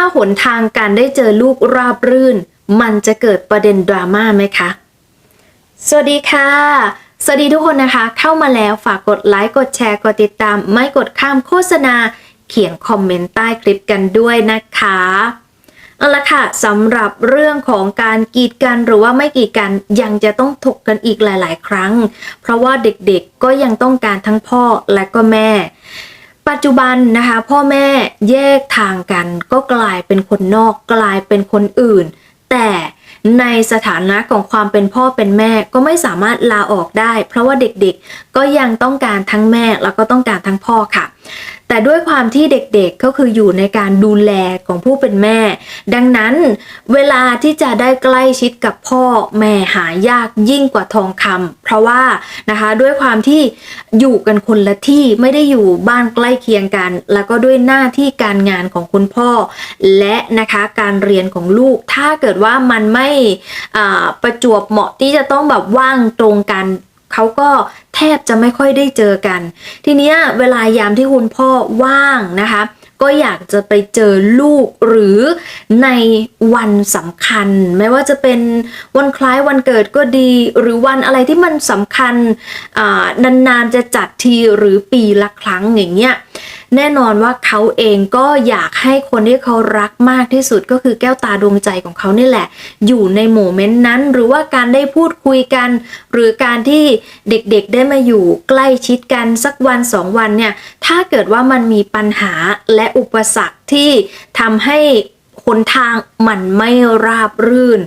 าหนทางการได้เจอลูกราบรื่น มันจะเกิดประเด็นดราม่าไหมคะ สวัสดีค่ะ สวัสดีทุกคนนะคะ เข้ามาแล้วฝากกดไลค์กดแชร์กดติดตาม ไม่กดข้ามโฆษณา เขียนคอมเมนต์ใต้คลิปกันด้วยนะคะเอาละค่ะสำหรับเรื่องของการกีดกันหรือว่าไม่กีดกันยังจะต้องถกกันอีกหลาย ๆ ครั้ง เพราะว่าเด็กๆก็ยังต้องการทั้งพ่อและก็แม่ ปัจจุบันนะคะ พ่อแม่แยกทางกัน ก็กลายเป็นคนนอกกลายเป็นคนอื่น แต่ในสถานะของความเป็นพ่อเป็นแม่ก็ไม่สามารถลาออกได้ เพราะว่าเด็กๆก็ยังต้องการทั้งแม่แล้วก็ต้องการทั้งพ่อค่ะ แต่ด้วยความที่เด็กๆก็คืออยู่ในการดูแลของผู้เป็นแม่ ดังนั้นเวลาที่จะได้ใกล้ชิดกับพ่อแม่หายากยิ่งกว่าทองคำเพราะว่านะคะด้วยความที่อยู่กันคนละที่ไม่ได้อยู่บ้านใกล้เคียงกัน แล้วก็ด้วยหน้าที่การงานของคุณพ่อ และนะคะการเรียนของลูกถ้าเกิดว่ามันไม่ประจวบเหมาะที่จะต้องแบบว่างตรงกัน เขาก็แทบจะไม่ค่อยได้เจอกัน ทีเนี้ยเวลายามที่คุณพ่อว่างนะคะก็อยากจะไปเจอลูกหรือในวันสำคัญ ไม่ว่าจะเป็นวันคล้ายวันเกิดก็ดี หรือวันอะไรที่มันสำคัญนานๆจะจัดทีหรือปีละครั้งอย่างเงี้ย แน่นอนว่าเขาเองก็อยากให้คนที่เขารักมากที่สุดก็คือแก้วตาดวงใจของเขานี่แหละ อยู่ในโมเมนต์นั้น หรือว่าการได้พูดคุยกัน หรือการที่เด็กๆได้มาอยู่ใกล้ชิดกันสักวันสองวันเนี่ยถ้าเกิดว่ามันมีปัญหาและอุปสรรคที่ทำให้หนทางมันไม่ราบรื่น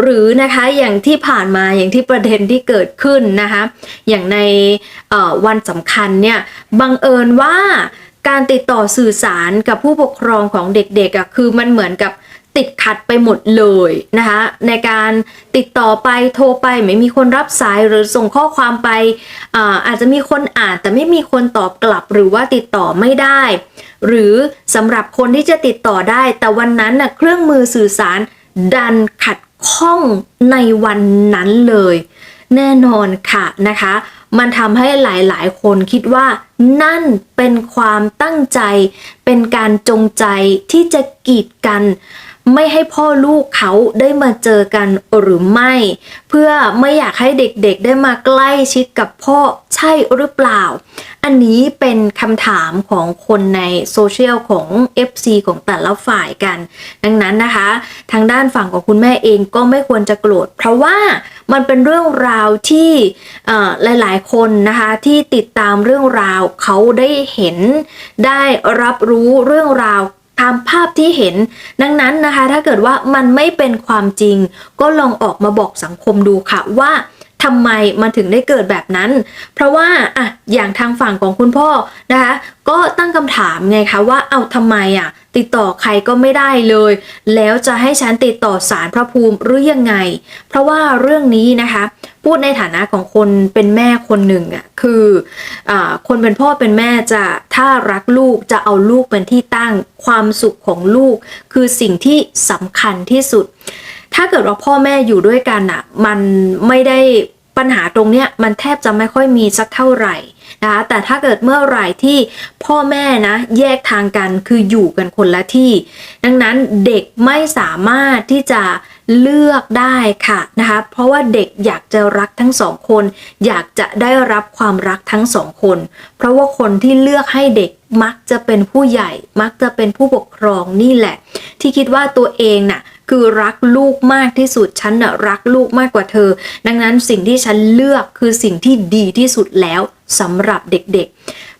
หรือนะคะอย่างที่ผ่านมาอย่างที่ประเด็นที่เกิดขึ้นนะคะอย่างในวันสำคัญเนี่ยบังเอิญว่า การติดต่อสื่อสารกับผู้ปกครองของเด็กๆอะคือมันเหมือนกับติดขัดไปหมดเลยนะคะในการติดต่อไปโทรไปไม่มีคนรับสายหรือส่งข้อความไปอาอาจจะมีคนอ่านแต่ไม่มีคนตอบกลับหรือว่าติดต่อไม่ได้ หรือสำหรับคนที่จะติดต่อได้ แต่วันนั้นน่ะเครื่องมือสื่อสารดันขัดข้องในวันนั้นเลย แน่นอนค่ะนะคะ มันทำให้หลายๆ คนคิดว่านั่นเป็นความตั้งใจ เป็นการจงใจที่จะกีดกัน ไม่ให้พ่อลูกเขาได้มาเจอกันหรือไม่ เพื่อไม่อยากให้เด็กๆได้มาใกล้ชิดกับพ่อใช่หรือเปล่า อันนี้เป็นคำถามของคนในโซเชียลของ FC ของแต่ละฝ่ายกัน ดังนั้นนะคะ ทางด้านฝั่งของคุณแม่เองก็ไม่ควรจะโกรธ เพราะว่ามันเป็นเรื่องราวที่หลาย ๆ คนนะคะที่ติดตามเรื่องราวเขาได้เห็นได้รับรู้เรื่องราวตามภาพที่เห็นดังนั้นนะคะ ถ้าเกิดว่ามันไม่เป็นความจริง ก็ลองออกมาบอกสังคมดูค่ะว่า ทำไมมันถึงได้เกิดแบบนั้น เพราะว่าอะอย่างทางฝั่งของคุณพ่อนะคะก็ตั้งคำถามไงคะว่าเอาทำไมอะติดต่อใครก็ไม่ได้เลย แล้วจะให้ฉันติดต่อสารพระภูมิหรือยังไง เพราะว่าเรื่องนี้นะคะ พูดในฐานะของคนเป็นแม่คนหนึ่งอะคืออาคนเป็นพ่อเป็นแม่จะถ้ารักลูกจะเอาลูกเป็นที่ตั้งความสุขของลูก คือสิ่งที่สำคัญที่สุด ถ้าเกิดว่าพ่อแม่อยู่ด้วยกันอะมันไม่ได้ปัญหาตรงเนี้ยมันแทบจะไม่ค่อยมีสักเท่าไหร่นะคะแต่ถ้าเกิดเมื่อไหร่ที่พ่อแม่นะแยกทางกันคืออยู่กันคนละที่ ดังนั้นเด็กไม่สามารถที่จะเลือกได้ค่ะนะคะเพราะว่าเด็กอยากจะรักทั้งสองคน อยากจะได้รับความรักทั้งสองคน เพราะว่าคนที่เลือกให้เด็กมักจะเป็นผู้ใหญ่ มักจะเป็นผู้ปกครองนี่แหละ ที่คิดว่าตัวเองน่ะ คือรักลูกมากที่สุดฉันน่ะรักลูกมากกว่าเธอ ดังนั้นสิ่งที่ฉันเลือกคือสิ่งที่ดีที่สุดแล้วสำหรับเด็กๆ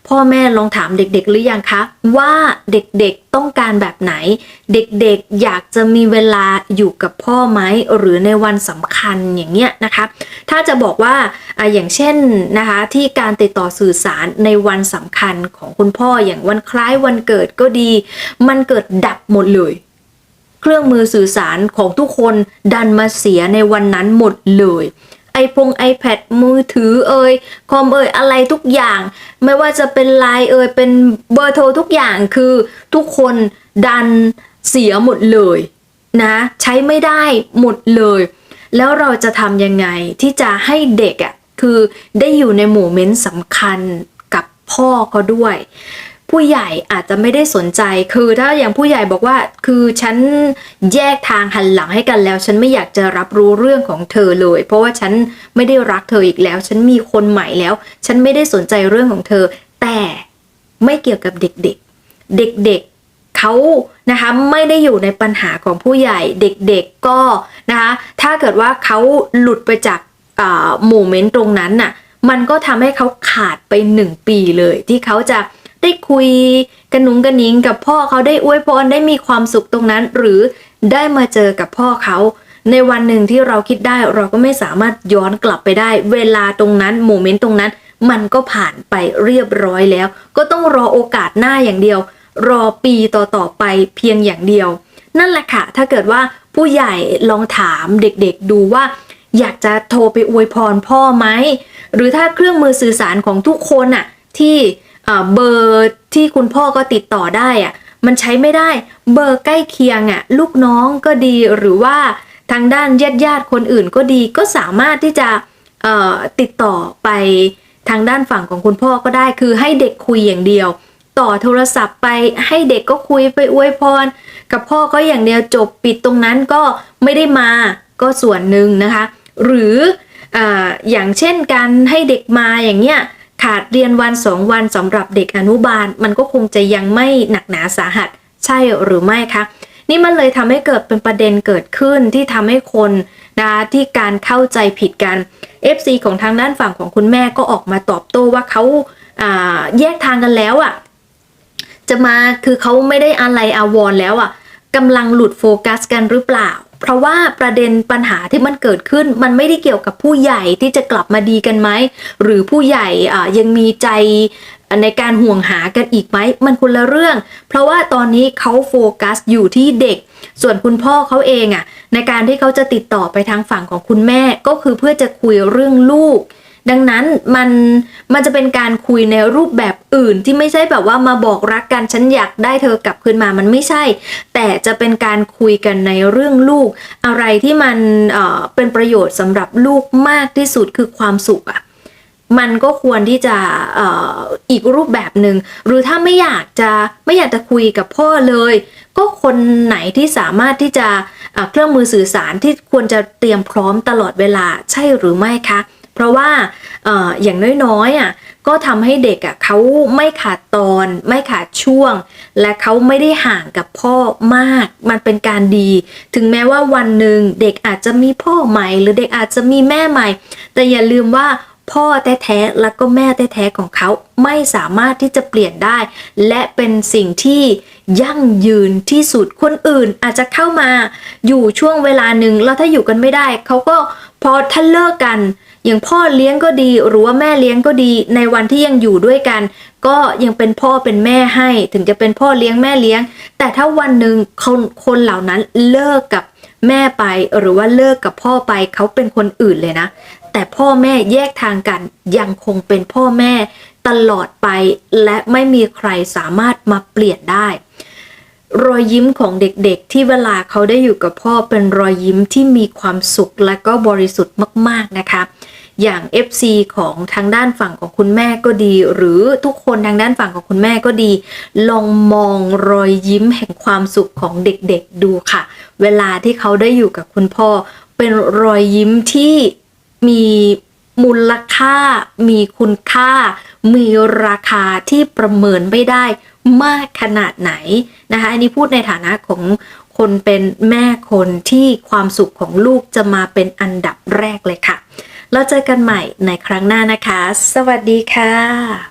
พ่อแม่ลองถามเด็กๆ หรือยังคะ ว่าเด็กๆต้องการแบบไหน เด็กๆอยากจะมีเวลาอยู่กับพ่อไหมหรือในวันสำคัญอย่างเงี้ยนะคะ ถ้าจะบอกว่าออย่างเช่นนะคะที่การติดต่อสื่อสารในวันสำคัญของคุณพ่ออย่างวันคล้ายวันเกิดก็ดี มันเกิดดับหมดเลย เครื่องมือสื่อสารของทุกคนดันมาเสียในวันนั้นหมดเลยไอพง iPad มือถือเอ่ยคอมเอ่ยอะไรทุกอย่าง ไม่ว่าจะเป็นไลน์เอ่ยเป็นเบอร์โทรทุกอย่างคือทุกคนดันเสียหมดเลยนะใช้ไม่ได้หมดเลย แล้วเราจะทำยังไงที่จะให้เด็กอะ่ะคือได้อยู่ในโมเมนต์สำคัญกับพ่อเขาด้วย ผู้ใหญ่อาจจะไม่ได้สนใจ คือถ้าอย่างผู้ใหญ่บอกว่า คือฉันแยกทางหันหลังให้กันแล้ว ฉันไม่อยากจะรับรู้เรื่องของเธอเลย เพราะว่าฉันไม่ได้รักเธออีกแล้ว ฉันมีคนใหม่แล้ว ฉันไม่ได้สนใจเรื่องของเธอ แต่ไม่เกี่ยวกับเด็กๆ เด็กๆเขานะคะไม่ได้อยู่ในปัญหาของผู้ใหญ่ เด็กๆก็นะคะถ้าเกิดว่าเขาหลุดไปจากโมเมนต์ตรงนั้นน่ะ มันก็ทำให้เขาขาดไปหนึ่งปีเลย ที่เขาจะ ได้คุยกันนุงกันนิงกับพ่อเขาได้อวยพรได้มีความสุขตรงนั้น หรือได้มาเจอกับพ่อเขา ในวันหนึ่งที่เราคิดได้เราก็ไม่สามารถย้อนกลับไปได้ เวลาตรงนั้นโมเมนต์ตรงนั้น มันก็ผ่านไปเรียบร้อยแล้ว ก็ต้องรอโอกาสหน้าอย่างเดียว รอปีต่อๆไปเพียงอย่างเดียว นั่นแหละค่ะ ถ้าเกิดว่าผู้ใหญ่ลองถามเด็กๆดูว่า อยากจะโทรไปอวยพรพ่อไหมหรือถ้าเครื่องมือสื่อสารของทุกคนอะที่ เบอร์ที่คุณพ่อก็ติดต่อได้อะมันใช้ไม่ได้เบอร์ใกล้เคียงอะลูกน้องก็ดีหรือว่าทางด้านญาติญาติคนอื่นก็ดีก็สามารถที่จะติดต่อไปทางด้านฝั่งของคุณพ่อก็ได้ คือให้เด็กคุยอย่างเดียว ต่อโทรศัพท์ไปให้เด็กก็คุยไปอวยพร กับพ่อก็อย่างเดียวจบปิดตรงนั้นก็ไม่ได้มาก็ส่วนหนึ่งนะคะ หรือออย่างเช่นการให้เด็กมาอย่างเงี้ย ขาดเรียนวันสองวันสำหรับเด็กอนุบาล มันก็คงจะยังไม่หนักหนาสาหัส ใช่หรือไม่คะนี่มันเลยทำให้เกิดเป็นประเด็นเกิดขึ้นที่ทำให้คนนะที่การเข้าใจผิดกัน FC ของทางด้านฝั่งของคุณแม่ก็ออกมาตอบโต้ว่าเขาแยกทางกันแล้วอะ่ะจะมาคือเขาไม่ได้อะไรอาวรแล้วอะ่ะกำลังหลุดโฟกัสกันหรือเปล่า เพราะว่าประเด็นปัญหาที่มันเกิดขึ้น มันไม่ได้เกี่ยวกับผู้ใหญ่ที่จะกลับมาดีกันไหม หรือผู้ใหญ่ยังมีใจในการห่วงหากันอีกไหม มันคนละเรื่อง เพราะว่าตอนนี้เขาโฟกัสอยู่ที่เด็ก ส่วนคุณพ่อเขาเองอะ่ะในการที่เขาจะติดต่อไปทางฝั่งของคุณแม่ก็คือเพื่อจะคุยเรื่องลูก ดังนั้นมันมันจะเป็นการคุยในรูปแบบอื่นที่ไม่ใช่แบบว่ามาบอกรักกันฉันอยากได้เธอกลับคืนมามันไม่ใช่ แต่จะเป็นการคุยกันในเรื่องลูก อะไรที่มันเอ่อเป็นประโยชน์สำหรับลูกมากที่สุดคือความสุขอะมันก็ควรที่จะออีกรูปแบบหนึ่งหรือถ้าไม่อยากจะไม่อยากจะคุยกับพ่อเลย ก็คนไหนที่สามารถที่จะเครื่องมือสื่อสารที่ควรจะเตรียมพร้อมตลอดเวลาใช่หรือไม่คะ เพราะว่าออย่างน้อยๆอะก็ทำให้เด็กอะเขาไม่ขาดตอนไม่ขาดช่วง และเขาไม่ได้ห่างกับพ่อมาก มันเป็นการดี ถึงแม้ว่าวันหนึ่งเด็กอาจจะมีพ่อใหม่ หรือเด็กอาจจะมีแม่ใหม่ แต่อย่าลืมว่าพ่อแท้ๆแล้วก็แม่แท้ๆของเขาไม่สามารถที่จะเปลี่ยนได้ และเป็นสิ่งที่ยั่งยืนที่สุดคนอื่นอาจจะเข้ามาอยู่ช่วงเวลาหนึ่งแล้วถ้าอยู่กันไม่ได้ เขาก็พอท่าเลิกกัน อย่างพ่อเลี้ยงก็ดีหรือว่าแม่เลี้ยงก็ดีในวันที่ยังอยู่ด้วยกัน ก็ยังเป็นพ่อเป็นแม่ให้ ถึงจะเป็นพ่อเลี้ยงแม่เลี้ยง แต่ถ้าวันหนึ่งคนคนเหล่านั้นเลิกกับแม่ไปหรือว่าเลิกกับพ่อไปเขาเป็นคนอื่นเลยนะ แต่พ่อแม่แยกทางกันยังคงเป็นพ่อแม่ตลอดไปและไม่มีใครสามารถมาเปลี่ยนได้ รอยยิ้มของเด็กๆ ที่เวลาเขาได้อยู่กับพ่อเป็นรอยยิ้มที่มีความสุขและก็บริสุทธิ์มากๆนะคะอย่าง FC ของทางด้านฝั่งของคุณแม่ก็ดี หรือทุกคนทางด้านฝั่งของคุณแม่ก็ดี ลองมองรอยยิ้มแห่งความสุขของเด็กๆดูค่ะ เวลาที่เขาได้อยู่กับคุณพ่อ เป็นรอยยิ้มที่มีมูลค่า มีคุณค่า มีราคาที่ประเมินไม่ได้ มากขนาดไหนนะคะอันนี้พูดในฐานะของคนเป็นแม่คนที่ความสุขของลูกจะมาเป็นอันดับแรกเลยค่ะ เราเจอกันใหม่ในครั้งหน้านะคะ สวัสดีค่ะ